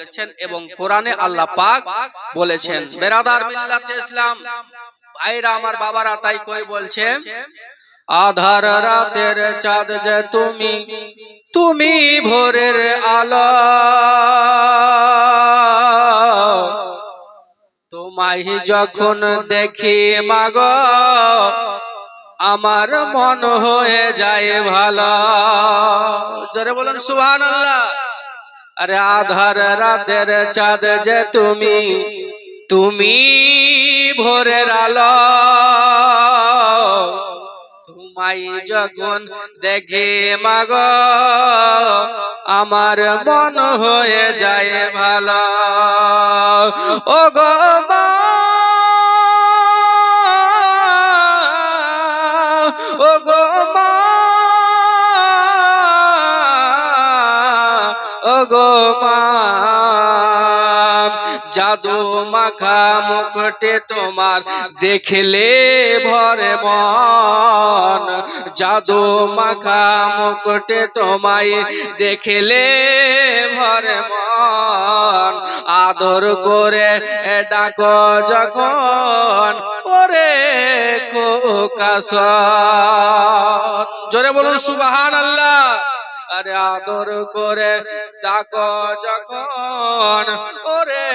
বলেছেন এবং কোরআনে আল্লাহ পাক বলেছেন। বেরাদার মিল্লাতে ইসলাম। ভাইরা আমার বাবারা তাই কই বলছে? আধার রাতের চাঁদ যে তুমি তুমি ভোরের আলো। তোমায় যখন দেখি মাগ আমার মন হয়ে যায় ভালো। জোরে বলুন সুহান আল্লাহ আরে আধার রাতের চাঁদ যে তুমি তুমি ভোরের আলো। তোমাই যখন দেখে মাগ, আমার মন হয়ে যায় ভালো। ও গো মা জাদু মাখা মুখটে তোমার দেখলে ভরে মন। জাদু মাখা মুখটে তোমায় দেখলে ভরে মন। আদর করে ডাকো যখন, ওরে কোকাসন জোরে বলুন সুবাহান আল্লাহ আরে আদর করে ডাকো যখন ওরে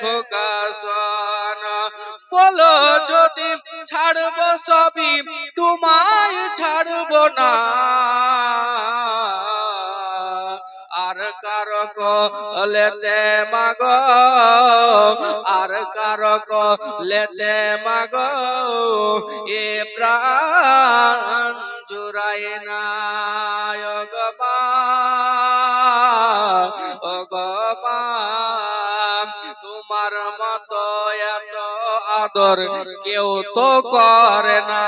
খোকাসন। বলো যদি ছাড়ব সবই, তোমায় ছাড়ব না। আর কারক লেতে মাগ, আর কারক লেতে মাগ, এ প্রাণ জুড়ায় না গমা ও গমা তোমার মতো এত আদর কেউ তো করে না।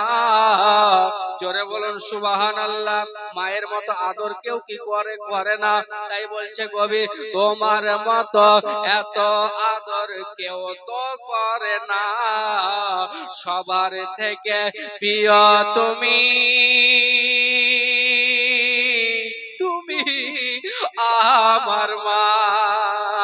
জোরে বলুন সুবাহান আল্লাহ মায়ের মতো আদর কেউ কি করে করে না। তাই বলছে কবি, তোমার মতো এত আদর কেউ তো করে না। সবার থেকে প্রিয় তুমি। তুমি আমার মা।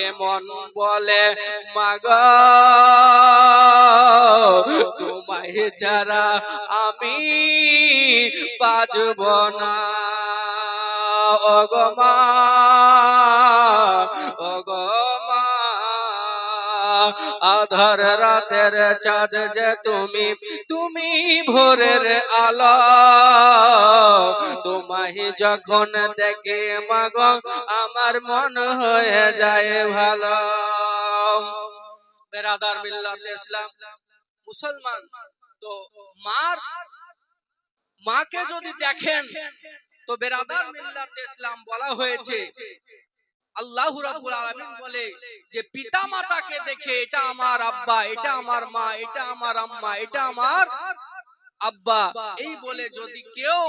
এমন বলে মাগ তোমায় যারা আমি বাজব না। অগমা অগমা আধার রাতের চাঁদ যে তুমি তুমি ভোরের আলো। তোমায় যখন দেখে মাগ, আমার মন হয়ে যায় ভালো। বেরাদার মিল্লাতে ইসলাম, মুসলমান, তো মার, মাকে যদি দেখেন, তো বেরাদার মিল্লাত ইসলাম বলা হয়েছে আল্লাহ রাব্বুল আলামিন বলে যে পিতা মাতাকে দেখে এটা আমার আব্বা এটা আমার মা এটা আমার আম্মা এটা আমার আব্বা। এই বলে যদি কেউ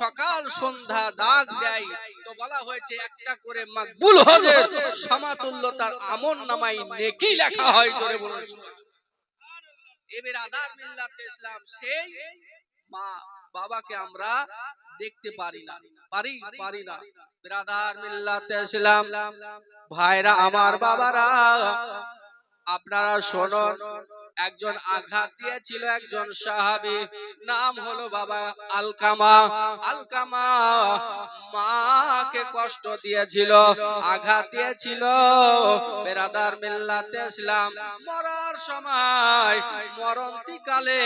সকাল সন্ধ্যা দাগ দেয় তো বলা হয়েছে একটা করে মাকবুল হজের সমাতুল্য তার আমন নামাই নেকি লেখা হয় জোরে বলুন। এবার আদার মিল্লাতে ইসলাম সেই মা বাবাকে আমরা দেখতে পারি না। পারি? পারি না। ব্রাদার মিল্লাতে ইসলাম ভাইরা আমার বাবারা। আপনারা শুনুন। একজন আঘাত দিয়েছিল একজন সাহাবি। নাম হলো বাবা আলকামা। আলকামা। মাকে কষ্ট দিয়েছিল আঘাত দিয়েছিল। বেরাদার মিল্লাতে ইসলাম মরার সময় মরন্তিকালে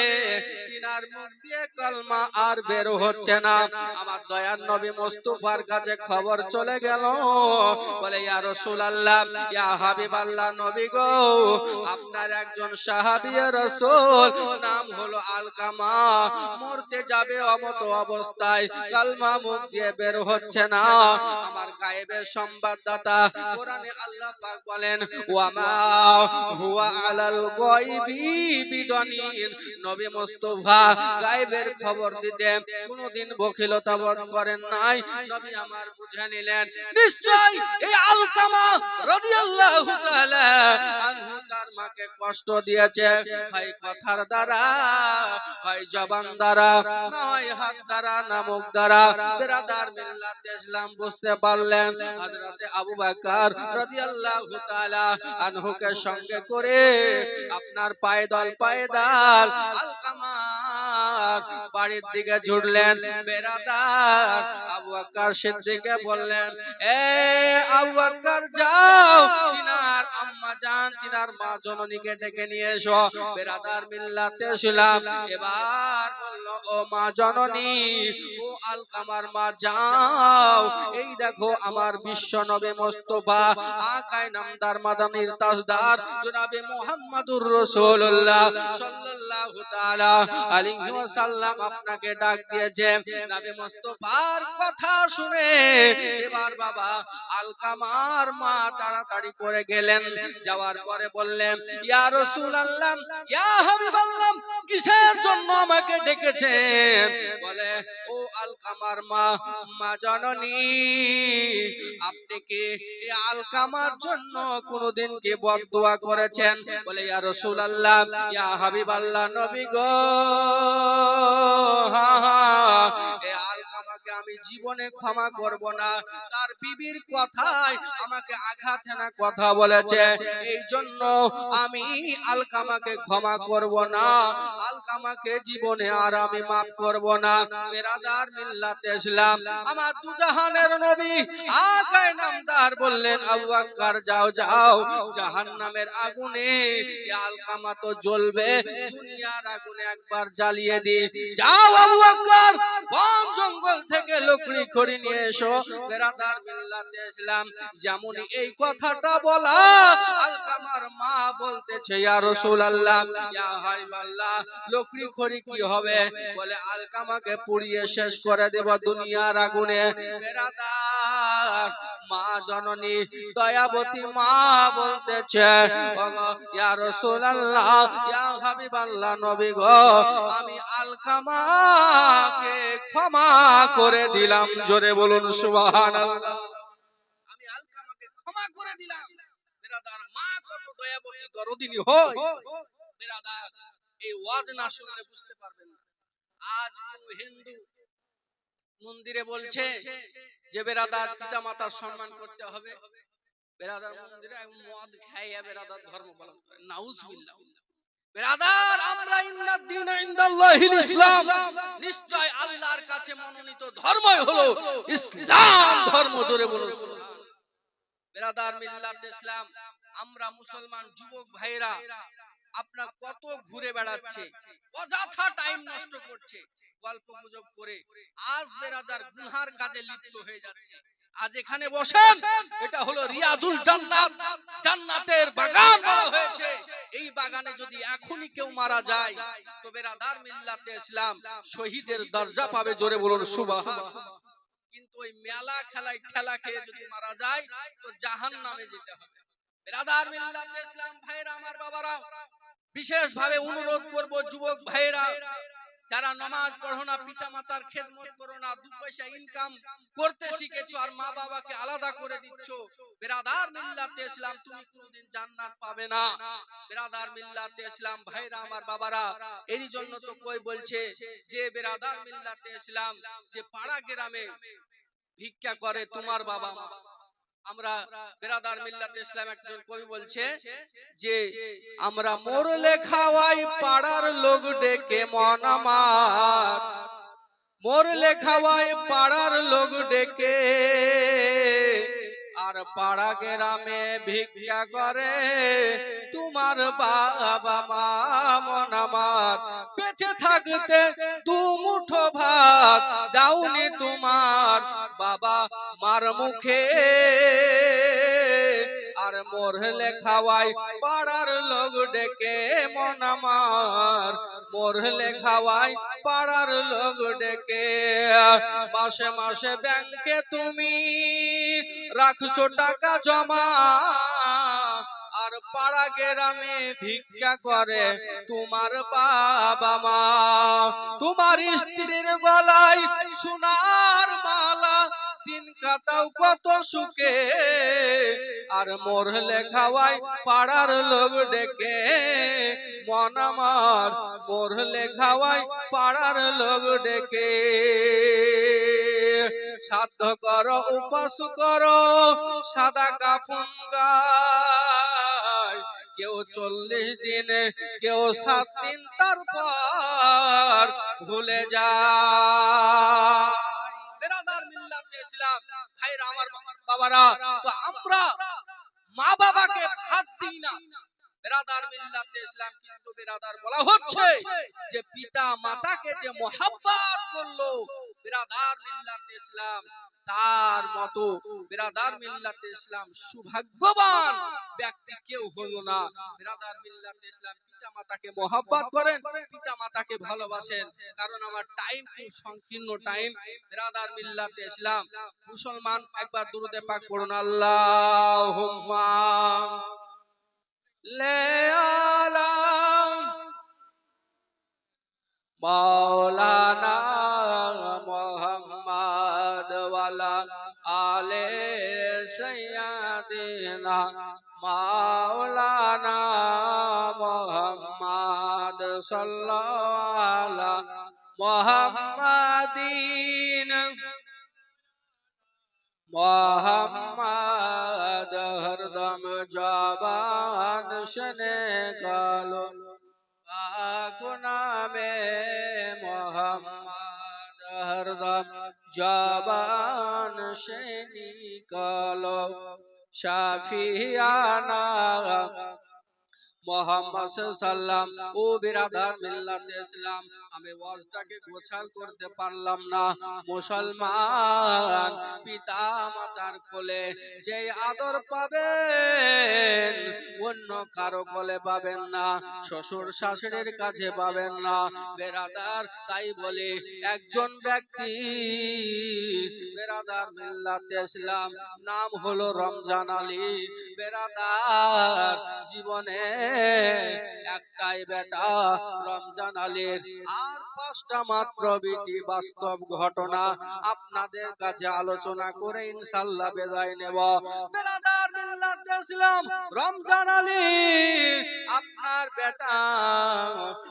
তিনার মুখ দিয়ে কলমা আর বের হচ্ছে না। আমার দয়ার নবী মুস্তাফার কাছে খবর চলে গেল। বলে ইয়া রাসূলুল্লাহ ইয়া হাবিবাল্লাহ নবী গো। আপনার একজন সাহাবী রাসূল নাম হলো আলকামা মরতে যাবে অমত অবস্থায় কালমা মুখ দিয়ে বের হচ্ছে না আমার গায়েবের সংবাদদাতা কোরআনে আল্লাহ পাক বলেন ওয়ামা হুয়া আলাল গায়বি বিদনিন নবী মুস্তাফা গায়েবের খবর দিতে কোনোদিন বখিলতা বোধ করেন নাই নবী আমার বুঝে নিলেন নিশ্চয় এই আলকামা রাদিয়াল্লাহু তাআলা আনহু তার মাকে কষ্ট দিয়েছে ভাই কথার দ্বারা, ভাই জবান দ্বারা না হয় হাত দ্বারা, না মুখ দ্বারা, বেরাদার ইসলাম বুঝতে পারলেন। হযরতে আবু বকর রাদিয়াল্লাহু তাআলা আনহুকে সঙ্গে করে আপনার পায়দল পায়দাল আলকামার বাড়ির দিকে ছুটলেন বেরাদার আবু বকর সিদ্দিকে বললেন, এ আবু বকর যাও, তিনার আম্মা জান, তিনার মা জননীকে ডেকে নিয়ে এসো। বেরাদার মিল্লাতে শুলাম এবার বলল, ও মা জননী, ও আলকামার মা, যাও। এই দেখো আমার বিশ্ব নবে মোস্তফা আকাই নামদার মাদানির তাজদার, জনাবে মুহাম্মাদুর রাসূলুল্লাহ সাল্লাল্লাহু তাআলা আলাইহি ওয়াসাল্লাম আপনাকে ডাক দিয়েছে। নবে মোস্তফার কথা শুনে এবার বাবা আলকামার মা তাড়াতাড়ি করে গেলেন। যাওয়ার পরে বললেন, ইয়া রাসূলুল্লাহ ইয়া হাবিবাল্লাহ কিসের জন্য আমাকে ডেকেছেন? বলে, ও আলকামার মা মা জননী, আপনি কি এই আলকামার জন্য কোনদিন কি বদদোয়া করেছেন? বলে, ইয়া রাসূলুল্লাহ, ইয়া হাবিবাল্লাহ নবী গো, হা হা আলকামাকে আমি জীবনে ক্ষমা করব না। তার বিবির কথায় আমাকে আঘাত হেনা কথা বলেছে। এই জন্য আমি আলকামাকে ক্ষমা করব না। আলকামাকে জীবনে আর আমি মাফ করব না। মেরাদার মিল্লাতে ইসলাম আমার দুজাহানের নবী আকায় নামদার বললেন, আবু বকর যাও যাও। জাহান্নামের আগুনে আলকামা তো জ্বলবে। দুনিয়ার আগুনে একবার জ্বালিয়ে দি যাও, আবু বকর বন জঙ্গল থেকে লকড়ি খড়ি নিয়ে এসো। বেরাদার মিল্লাতে ইসলাম যেমনই এই কথাটা বলা, আলকামার মা বলতেছে, ইয়া রাসূলুল্লাহ, ইয়া হাবিবাল্লাহ লকড়ি খড়ি কি হবে? বলে আলকামাকে পুড়িয়ে শেষ করে দেব দুনিয়ার আগুনে। মা জননী দয়াবতী মা বলতেছে ইয়া রাসূলুল্লাহ ইয়া হাবিবাল্লাহ নবী গো আমি আলকামাকে ক্ষমা করে দিলাম। জোরে বলুন সুবহানাল্লাহ। আমি আলকামাকে ক্ষমা করে দিলাম। বেরাদার মা কত দয়াবতী দরদিনী হয় বেরাদার এই ওয়াজ না শুনলে বুঝতে পারবেন না। আজ কোন হিন্দু মন্দিরে বলছে যে বেরাদার পিতা মাতার সম্মান করতে হবে। বেরাদার মন্দিরে মদ খাইয়া বেরাদার ধর্ম পালন করে। নাউজুবিল্লাহ। বেরাদার আমরা ইন্নাদ দিন ইনদাল্লাহিল ইসলাম। নিশ্চয় আল্লাহর কাছে মনোনীত ধর্মই হলো ইসলাম। ধর্ম জোরে বলুন সুবহান বেরাদার মিল্লাত ইসলাম। আমরা মুসলমান যুবক ভাইরা আপনার কত ঘুরে বেড়াচ্ছে। অযথা টাইম নষ্ট করছে। গল্প গুজব করে। আজ বেরাদার গুনহার কাজে লিপ্ত হয়ে যাচ্ছে। আজ এখানে বসেন। এটা হলো রিয়াজুল জান্নাত। জান্নাতের বাগান বলা হয়েছে। এই বাগানে যদি এখনই কেউ মারা যায় তো বেরাদার মিল্লাতে ইসলাম শহীদের দরজা পাবে জোরে বলুন সুবহান কিন্তু ওই মেলা খেলায় ঠেলা খেয়ে যদি মারা যায় তো জাহান নামে যেতে হবে। বেরাদার মিল্লাতে ইসলাম ভাইরা আমার বাবারা বিশেষ ভাবে অনুরোধ করব যুবক ভাইরা যারা নামাজ পড়ো না পিতা মাতার খেদমত করো না, দু পয়সা ইনকাম করতে শিখেছো আর মা বাবাকে আলাদা করে দিচ্ছ। বেরাদার মিল্লাতে ইসলাম, তুমি কোনোদিন জান্নাত পাবে না। বেরাদার মিল্লাতে ইসলাম, ভাইরা আমার বাবারা, এরই জন্য তো কই বলছে যে বেরাদার মিল্লাতে ইসলাম, যে পাড়া গ্রামে ভিক্ষা করে তোমার বাবা মা। আমরা বেরাদার মিল্লাতে ইসলাম একজন কবি বলছে যে আমরা মোর লেখাওয়াই পাড়ার লোক ডেকে মন আমার। মোর লেখাওয়াই পাড়ার লোক ডেকে আর পাড়া গ্রামে ভিক্ষা করে, তোমার বাবা মা মন আমার বেঁচে থাকতে দু মুঠো ভাত দাউনি তোমার বাবা মার মুখে। আর মরলে খাওয়াই পাড়ার লোক ডেকে মন আমার। মরলে খাওয়াই পাড়ার লোক ডেকে, মাসে মাসে ব্যাংকে তুমি রাখছো টাকা জমা। আর পাড়া গ্রামে ভিক্ষা করে তোমার বাবা মা। তোমার স্ত্রীর গলায় সোনার মালা, দিন কাটাও কত সুখে। আর মরলে খাওয়াই পাড়ার লোক ডেকে। মন আমার মরলে খাওয়াই পাড়ার লোক ডেকে। সাধ্য কর, উপাস করো, সাদা কাফন কেউ চল্লিশ দিন, কেউ সাত দিন, তারপর ভুলে যায় মিল্লাতে ভাইরা আমার বাবারা, তো আমরা মা বাবাকে ভাত দিই না। বেরাদার মিল্লাতে ইসলাম কিন্তু বলা হচ্ছে যে পিতা মাতাকে যে মোহাব্বত করল, বেরাদার মিল্লাতে ইসলাম তার মতো বেরাদার মিল্লাতে ইসলাম সৌভাগ্যবান ব্যক্তি কেউ হলো না। বেরাদার মিল্লাতে ইসলাম পিতা মাতাকে মোহাব্বত করেন পিতা মাতাকে ভালোবাসেন। কারণ আমার টাইম খুব সংকীর্ণ টাইম বেরাদার মিল্লাতে ইসলাম, মুসলমান একবার দুরুদে পাক পড়ুন, আল্লাহুম্মা লে মাওলানা মোহাম্মদ সাইয়্যিদিনা মাওলানা মোহাম্মদ সাল্লাল্লাহু মোহাম্মদিন। মোহাম্মদ হরদম জবান শনে কালো নামে মোহাম্মদ হরদম জবান সে নিকালো শাফিয়ানা মোহাম্মদ সাল্লাম ইসলাম। আমি ওয়াজটাকে গোছাল করতে পারলাম না। মুসলমান পিতা মাতার কোলে যে আদর পাবেন, অন্য কারও কোলে পাবেন না। শ্বশুর শাশুড়ির কাছে পাবেন না। বেরাদার, তাই বলে, একজন ব্যক্তি বেরাদার মিল্লাত ইসলাম, নাম হলো রমজান আলী। বেরাদার জীবনে একটাই বেটা, রমজান আলীর। আর পাঁচটা মাত্র বিটি বাস্তব ঘটনা আপনাদের কাছে আলোচনা করে ইনশাল্লাহ বেদায় নেব। রমজান আলী, আপনার বেটা,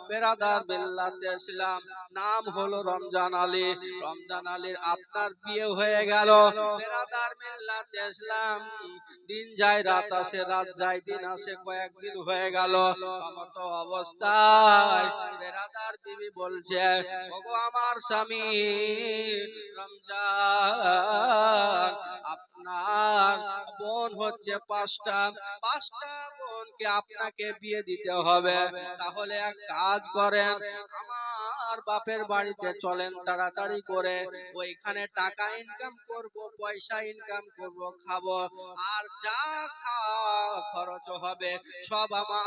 বেরাদার নাম হলো রমজান আলী। রমজান আলীর আপনার বিয়ে হয়ে গেল। বেরাদার মিল্লাত দিন যায়, রাত আসে, রাত যায়, দিন আসে, কয়েকদিন হয়ে গেল। মত অবস্থায় বেরাদার বিবি বলছে, ওগো আমার স্বামী, রমজান, আপনার বোন হচ্ছে পাঁচটা। পাঁচটা বোনকে আপনাকে বিয়ে দিতে হবে। তাহলে এক কাজ করেন, আমার বাপের বাড়িতে চলেন তাড়াতাড়ি করে। ওইখানে টাকা ইনকাম করব, পয়সা ইনকাম করব, খাব। আর যা খাওয়া খরচ হবে, সব আমার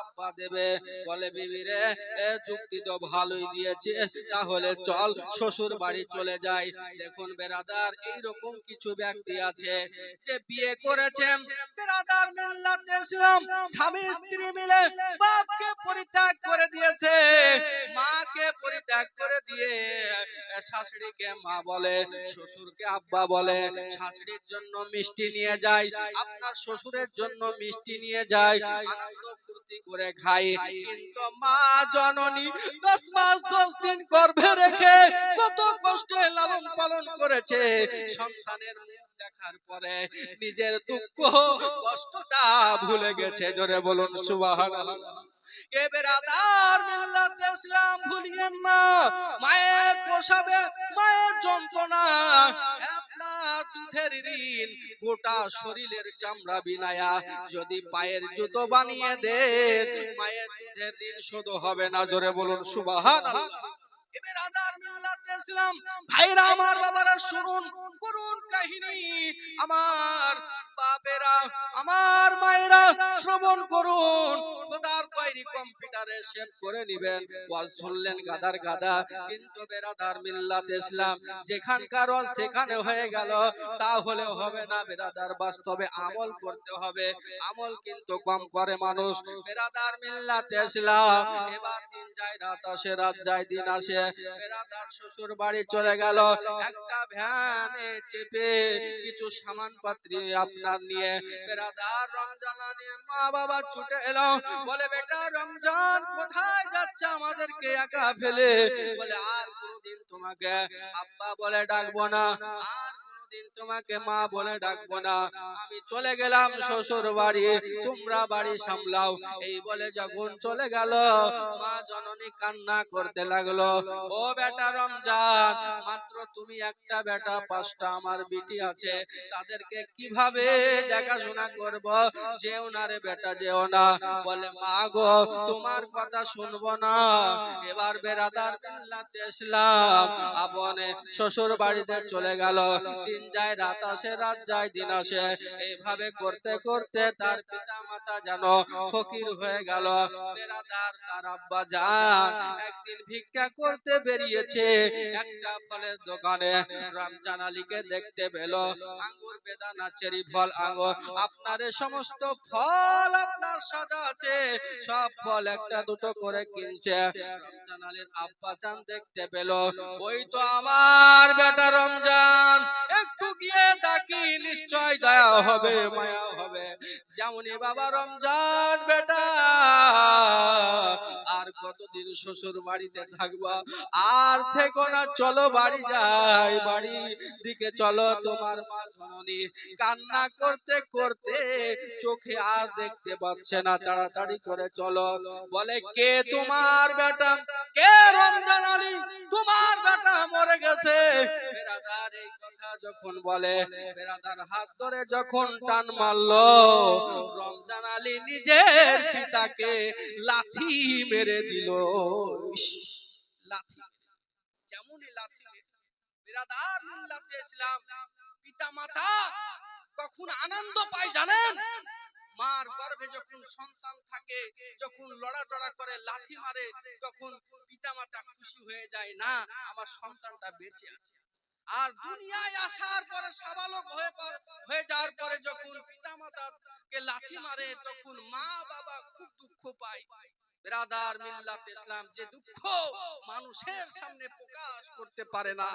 আব্বা দেবে। বলে, বিবি রে, এ যুক্তি তো ভালোই দিয়েছে। তাহলে চল, শ্বশুর বাড়ি চলে যাই। দেখুন বেরাদার, এইরকম কিছু ব্যক্তি আছে যে বিয়ে করেছেন। বেরাদার মিল্লাতে ইসলাম স্বামী, স্ত্রী মিলে বাপকে পরিত্যাগ করে দিয়েছে। মাকে পরিত্যাগ করে দিয়ে শাশুড়িকে মা বলে, শ্বশুরকে আব্বা বলে, শাশুড়ির জন্য মিষ্টি নিয়ে যায় আপনার শ্বশুরের জন্য মিষ্টি নিয়ে যায় আনন্দ ফুর্তি করে খাই। কিন্তু মা জননী দশ মাস, দশ দিন গর্ভে রেখে কত কষ্টে লালন পালন করেছে। সন্তানের দেখার পরে নিজের দুঃখ, কষ্টটা ভুলে গেছে। জোরে বলুন, সুবহানাল্লাহ। এ বেরাদার ভুলিয়েন না মায়ের প্রসাবে, মায়ের যন্ত্রণা। দুধের গোটা শরীরের চামড়া বিনায়া। যদি পায়ের জুতো বানিয়ে দেন, মায়ের দুধের ঋণ শোধ হবে না। জোরে বলুন, সুবহানাল্লাহ। এবার আদার ইসলাম ভাইরা আমার বাবারা, শুনুন, করুন কাহিনী। আমার বাপেরা, আমার মায়েরা, শ্রবণ করুন। খোদার তৈরি কম্পিউটারে সেভ করে নিবেন। ওয়াজ শুনলেন গাদার গাদা, কিন্তু বেরাদার মিল্লাত ইসলাম যেখানকার সেখানে হয়ে গেল। তাহলে হবে না বেরাদার, বাস্তবে আমল করতে হবে। আমল কিন্তু কম করে মানুষ। বেরাদার মিল্লাত ইসলাম, এবার দিন যায় রাত আসে, রাত যায় দিন আসে। বেরাদার শ্বশুর নিয়ে মা বাবা ছুটে এলো। বলে, বেটা, রমজান কোথায় যাচ্ছে আমাদেরকে একা ফেলে? বলে, আর কোনদিন তোমাকে আব্বা বলে ডাকবো না। আর কোনদিন তোমাকে মা বলে ডাকবো না। আমি চলে গেলাম শ্বশুর বাড়ি, তোমরা বাড়ি সামলাও। এই বলে যখন চলে গেল, মা জননী কান্না করতে লাগল। ও বেটা রমজান, মাত্র তুমি একটা বেটা, পাঁচটা আমার বিটি আছে। তাদেরকে কীভাবে দেখাশোনা করব? যেও না রে বেটা, যেও না। বলে, মা গো, তোমার কথা শুনব না। এবার বেরাদার ইসলাম আপনে শ্বশুর বাড়িতে চলে গেল। দিন যায়, রাত আসে, রাত যায়, দিন আসে। এইভাবে করতে করতে তার পিতা মাতা যেন ফকির হয়ে গেল। বেরাদার তার আব্বা যান একদিন ভিক্ষা করতে বেরিয়েছে। একটা ফলের দোকানে রামজান আলীকে দেখতে পেল। আঙ্গুর, বেদানা, চেরি ফল আঙ্গুর আপনার সমস্ত ফল আপনার সাজা আছে। সব ফল একটা দুটো করে কিনছে। রমজান আলীর আব্বা চান দেখতে পেল। ওই তো আমার বেটা রমজান। একটু গিয়ে ডাকি, নিশ্চয় দয়া হবে মায়া হবে। যেমনই বাবা রমজান বেটা, আর কতদিন শ্বশুর বাড়িতে থাকবা? আর থেকো না, চলো বাড়ি যাই বাড়ি দিকে চলো তোমার মা জননী। কান্না করতে করতে চোখে আর দেখতে পাচ্ছে না, তাড়াতাড়ি করে চলো। বলে, কে তোমার বেটা? কে রমজান আলী? তোমার বেটা মরে গেছে। কথা যখন বলে বেরাদার হাত ধরে যখন টান মারলো রমজান আলী নিজের পিতাকে লাথি মেরে দিল। লাথি যেমনই লাথি মেরে- বেরাদার মিল্লাতে ইসলাম পিতা মাতা কখন আনন্দ পায় জানেন? মার গর্ভে যখন সন্তান থাকে যখন লড়াচড়া করে লাথি মারে তখন পিতামাতা খুশি হয়ে যায় না আমার সন্তানটা বেঁচে আছে। আর দুনিয়ায় আসার পরে সাবালক হয়ে পর- হয়ে যাওয়ার পরে যখন পিতামাতাকে লাথি মারে তখন মা বাবা খুব দুঃখ পায়। বেরাদার মিল্লাত ইসলাম যে দুঃখ মানুষের সামনে প্রকাশ করতে পারে না।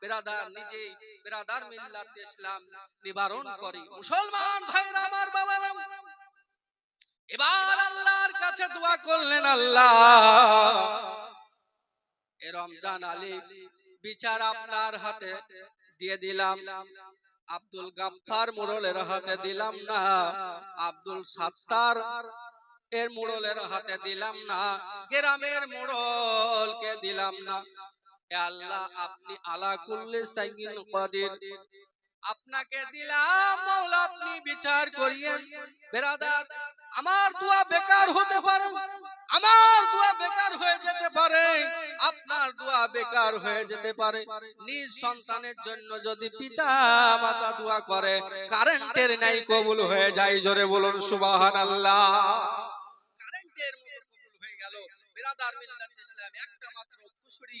বেরাদার নিজেই বেরাদার মিল্লাত ইসলাম নিবারণ করে। মুসলমান ভাইরা আমার বাবারা এবার আল্লাহর কাছে দোয়া করলেন আল্লাহ। এ রমজান আলী বিচার আপনার হাতে দিয়ে দিলাম। আব্দুল গাফফার মুরলের হাতে দিলাম না। আব্দুল সাত্তার এর মুরলের হাতে দিলাম না। গ্রামের মুরলকে দিলাম না। আল্লাহ, আপনি আলা কুল্লি সাইয়িন কাদির। আপনাকে দিলাম, মাওলা, আপনি বিচার করিয়েন। বেরাদার, আমার দোয়া বেকার হতে পারে। আমার দোয়া বেকার হয়ে যেতে পারে, আপনার দোয়া বেকার হয়ে যেতে পারে। নিজ সন্তানের জন্য যদি পিতা মাতা দোয়া করে, কারেন্টের নাই কবুল হয়ে যায়, জোরে বলুন সুবহানাল্লাহ। কারেন্টের মতো কবুল হয়ে গেল। বিরাদার মিল্লাত ইসলাম একটা মাত্র খুশরি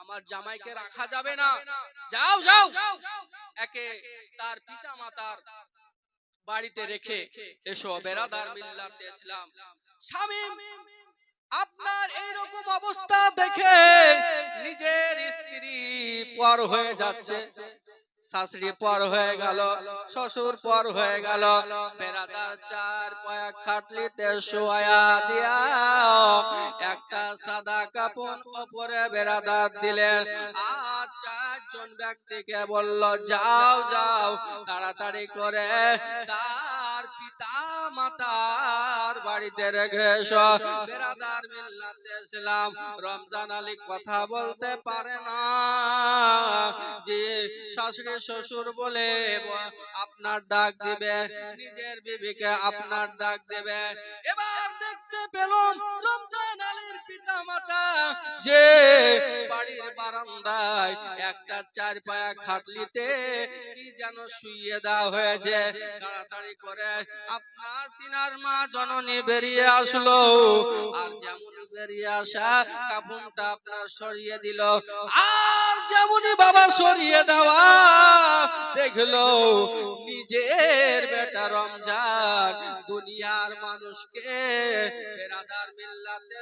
আমার জামাইকে রাখা যাবে না। যাও যাও। একে তার পিতা মাতার বাড়িতে রেখে এসো বেরাদার মিল্লাত ইসলাম। স্বামী আপনার এই রকম অবস্থা দেখে নিজের স্ত্রী পর হয়ে যাচ্ছে। শাশুড়ি পর হয়ে গেল শ্বশুর পর হয়ে গেল। বেড়াদার চার পায়া খাটলিতে শোয়া দিয়া। একটা সাদা কাপন ওপরে বেড়াদার দিলেন। আর চারজন ব্যক্তিকে বলল যাও যাও তাড়াতাড়ি করে তার পিতা মাতার বাড়িতে রেখে এসো। বেড়াদার মিল্লাতে ইসলাম রমজান আলী কথা বলতে পারে না। যে শাশুড়ি শ্বশুর বলে, আপনার ডাক দিবে, নিজের বিবিকে আপনার ডাক দেবে। এবার দেখতে পেলাম রমজান আলীর পিতা মাতা যে বাড়ির বারান্দায় একটা চার পায়া খাটলিতে কি যেন শুইয়ে দেওয়া হয়েছে। তাড়াতাড়ি করে আপনার তিনার মা জননী বেরিয়ে আসলো। সরিয়ে দিল। আর সরিয়ে দেওয়া, দেখল নিজের বেটা রমজান, দুনিয়ার মানুষকে বেরাদার মিল্লাতে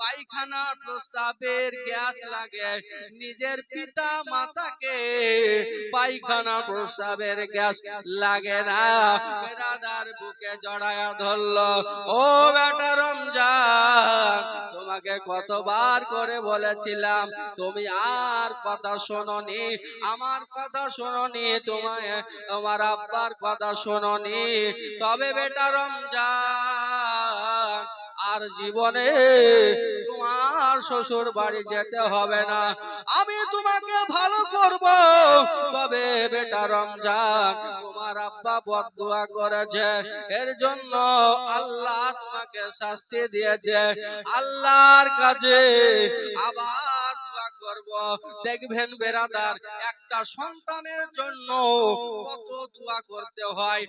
পায়খানা প্রস্রাবের গ্যাস লাগে, নিজের পিতা মাতাকে পায়খানা প্রস্রাবের গ্যাস লাগে না। বেরাদার বুকে জড়ায়া ধরলো, ও বেটা রমজান তোমাকে কতবার করে বলেছিলাম তুমি আর কথা শোনি আমার কথা শোনি তোমায় তোমার আব্বার কথা শোনি তবে বেটা রমজান আর জীবনে তোমার শ্বশুর বাড়ি যেতে হবে না। আমি তোমাকে ভালো করব। তবে বেটা রমজান, তোমার আব্বা বদুয়া করেছে। এর জন্য আল্লাহ তোমাকে শাস্তি দিয়েছে। আল্লাহর কাছে আবার দেখবেন বেরাদার, একটা সন্তানের জন্য কত দোয়া করতে হয়।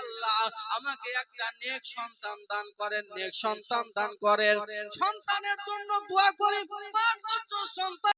আল্লাহ, আমাকে একটা নেক সন্তান দান করেন, নেক সন্তান দান করেন। সন্তানের জন্য দোয়া করি, পাঁচ বছর সন্তান